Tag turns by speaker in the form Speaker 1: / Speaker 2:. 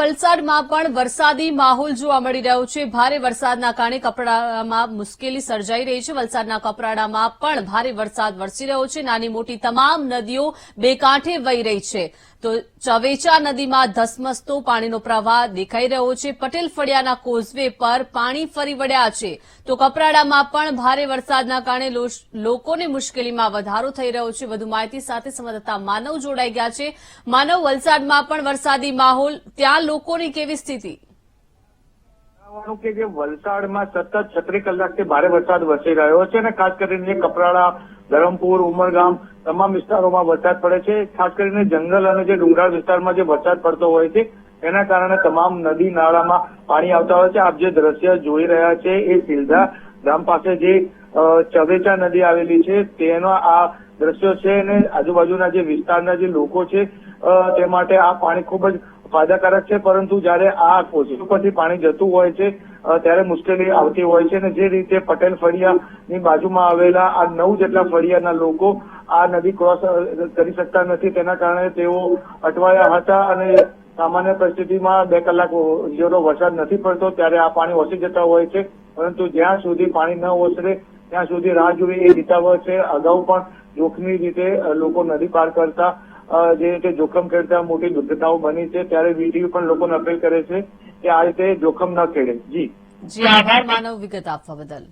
Speaker 1: વલસાડમાં પણ વરસાદી માહોલ જોવા મળી રહ્યો છે. ભારે વરસાદના કારણે કપરાડામાં મુશ્કેલી સર્જાઈ રહી છે. વલસાડના કપરાડામાં પણ ભારે વરસાદ વરસી રહ્યો છે. નાની મોટી તમામ નદીઓ બે કાંઠે વહી રહી છે. તો ચવેચા નદીમાં ધસમસતો પાણીનો પ્રવાહ દેખાઈ રહ્યો છે. પટેલ ફળિયાના કોઝવે પર પાણી ફરી વળ્યા છે. તો કપરાડામાં પણ ભારે વરસાદના કારણે લોકોને મુશ્કેલીમાં વધારો થઈ રહ્યો છે. વધુ માહિતી સાથે સંવાદદાતા માનવ જોડાઈ ગયા છે. માનવ, વલસાડમાં પણ વરસાદી માહોલ. ત્યાં લોકોની કેવી સ્થિતિ?
Speaker 2: કે જે વલસાડમાં સતત છત્રીસ કલાકથી ભારે વરસાદ વરસી રહ્યો છે અને ખાસ કરીને કપરાડા, ધરમપુર, ઉમરગામ તમામ વિસ્તારોમાં વરસાદ પડે છે. ખાસ કરીને જંગલ અને જે ડુંગરાળ વિસ્તારમાં જે વરસાદ પડતો હોય છે, એના કારણે તમામ નદી નાળામાં પાણી આવતા હોય છે. આપ જે દ્રશ્ય જોઈ રહ્યા છે, એ સિલધા ગામ પાસે જે ચવેચા નદી આવેલી છે, તેનો આ દ્રશ્યો છે અને આજુબાજુના જે વિસ્તારના જે લોકો છે તે માટે આ પાણી ખૂબ જ ફાયદાકારક છે. પરંતુ જ્યારે આ કોશિશ પરથી પાણી જતું હોય છે ત્યારે મુશ્કેલી આવતી હોય છે અને જે રીતે પટેલ ફળિયાની બાજુમાં આવેલા આ નવ જેટલા ફળિયાના લોકો આ નદી ક્રોસ કરી શકતા નથી. તેના કારણે તેઓ અટવાયા હતા અને સામાન્ય પરિસ્થિતિમાં બે કલાક જેટલો વરસાદ નથી પડતો ત્યારે આ પાણી ઓછી જતા હોય છે. પરંતુ જ્યાં સુધી પાણી ન ઓસરે, ત્યાં સુધી રાહ જોવી એ હિતાવહ છે. અગાઉ પણ જોખમી રીતે લોકો નદી પાર કરતા જે રીતે જોખમ ખેડતા મોટી દુર્ઘટનાઓ બની છે, ત્યારે વીટીવી પણ લોકોને અપીલ કરે છે કે આ રીતે જોખમ ન ખેડે. જી.
Speaker 1: જી, આભાર. માનવ વિગત આપવા બદલ.